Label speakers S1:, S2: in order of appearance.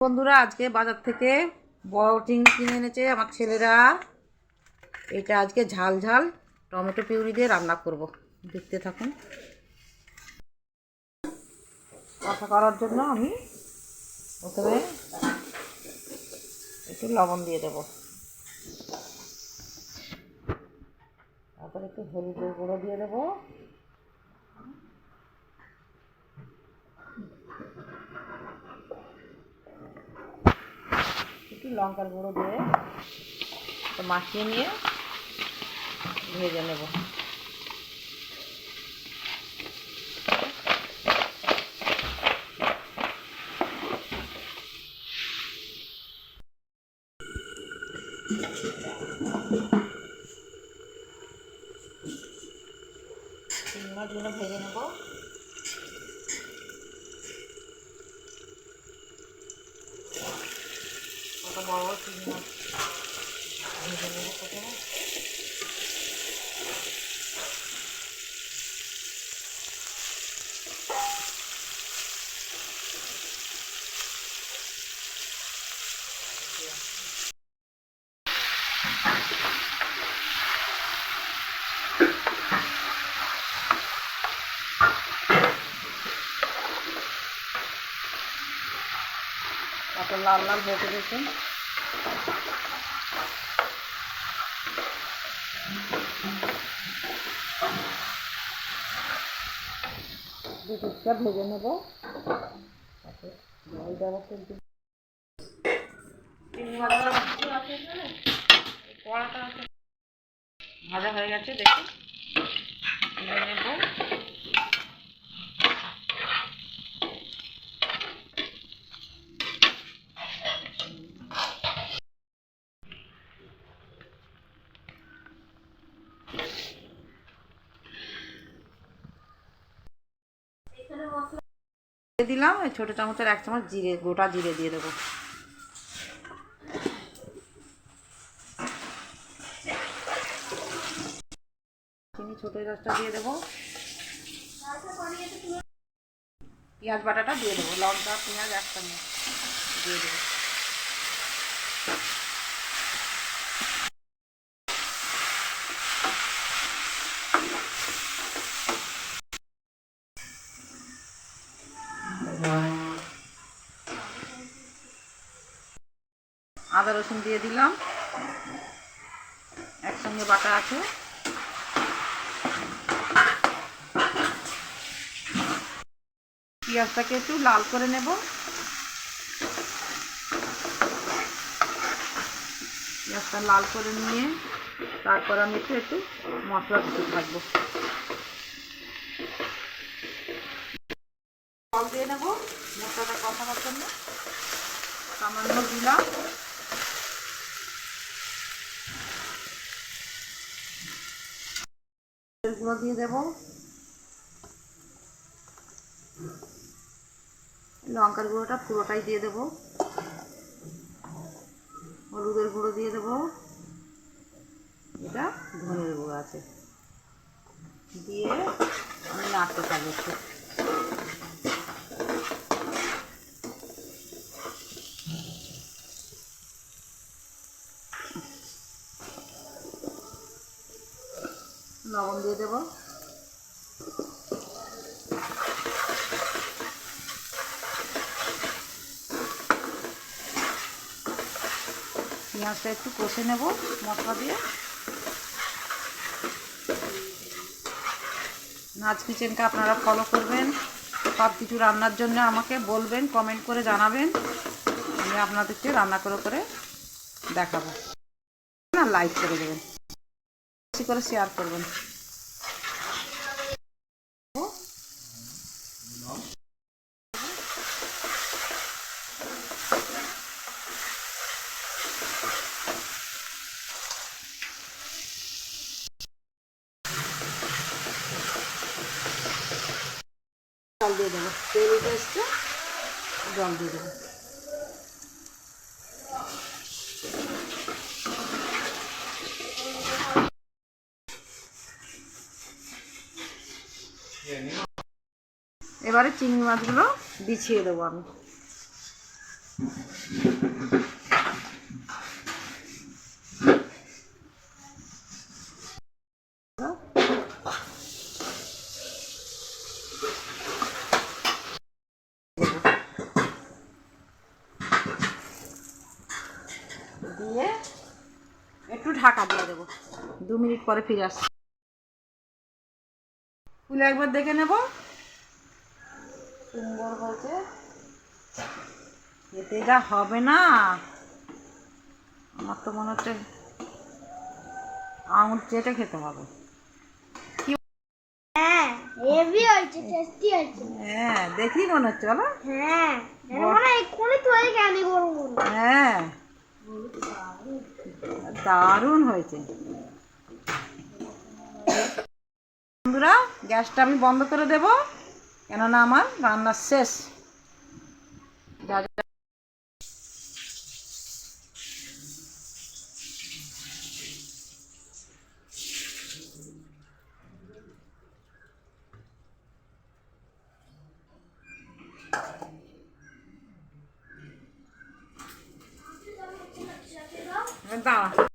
S1: বন্ধুরা, আজকে বাজার থেকে বড় কিনে এনেছে আমার ছেলেরা। এটা আজকে ঝাল ঝাল টমেটো পিউরি দিয়ে রান্না করব। দেখতে থাকুন। কষা করার জন্য আমি প্রথমে একটু লবণ দিয়ে দেবো। তারপরে একটু হলুদের গুঁড়ো দিয়ে দেবো। একটু লঙ্কার গুঁড়ো দিয়ে একটু মাখিয়ে নিয়ে ভেজে নেব। ভেজে নেব। কত বড় বড় চিংড়ি মাছ কত লাল লাল ভেজে গেছে। দুধটা ভেজে নেব। তারপর জল কড়াটা ভাজা হয়ে গেছে দেখি নেব দিলাম, এই ছোটো চামচের এক চামচ জিরে, গোটা জিরে দিয়ে দেবো। ছোটো এলাচটা দিয়ে দেবো। পেঁয়াজ বাটাটা দিয়ে দেবো, লঙ্কা, পেঁয়াজ একসঙ্গে দিয়ে দেবো। আদা রসুন দিয়ে দিলাম। একসঙ্গে বাটা আছে। পেঁয়াজটাকে একটু লাল করে নেব। পেঁয়াজটা লাল করে নিয়ে তারপর আমি একটু একটু মশলা দিতে থাকব। জল দিয়ে নেব মশলাটা কষানোর জন্য। সামান্য দিলাম। গুঁড়ো দিয়ে দেব। লঙ্কার গুঁড়োটা পুরোটাই দিয়ে দেব। হলুদের গুঁড়ো দিয়ে দেব। এটা ধনের গুঁড়ো আছে। দিয়ে আমি নাড়তে থাকব লবণ দিয়ে দেবো। পেঁয়াজটা একটু কষে নেব মশলা দিয়ে। নাচ কিচেনকে আপনারা ফলো করবেন। সব কিছু রান্নার জন্য আমাকে বলবেন কমেন্ট করে জানাবেন। আমি আপনাদেরকে রান্না করে করে দেখাবো। না লাইক করে দেবেন। করে শেয়ার করবেন। জল দিয়ে দেবো। তেল উঠে এসছে জল দিয়ে দেবো। এবারে চিংড়ি মাছগুলো বিছিয়ে দেবো আমি। দিয়ে একটু ঢাকা দিয়ে দেবো। দু মিনিট পরে ফিরে আসছি। ফুলে একবার দেখে নেব। সুন্দর হয়েছে। এতে যা হবে না। আমার তো মনে হচ্ছে আঙুর চেটে খেতে হবে।
S2: হ্যাঁ
S1: হ্যাঁ দেখি মনে হচ্ছে বলো।
S2: হ্যাঁ মনে হয়
S1: হ্যাঁ। দারুণ হয়েছে। বন্ধুরা গ্যাসটা আমি বন্ধ করে দেব। কেননা আমার রান্না শেষ যা যা দাঁড়া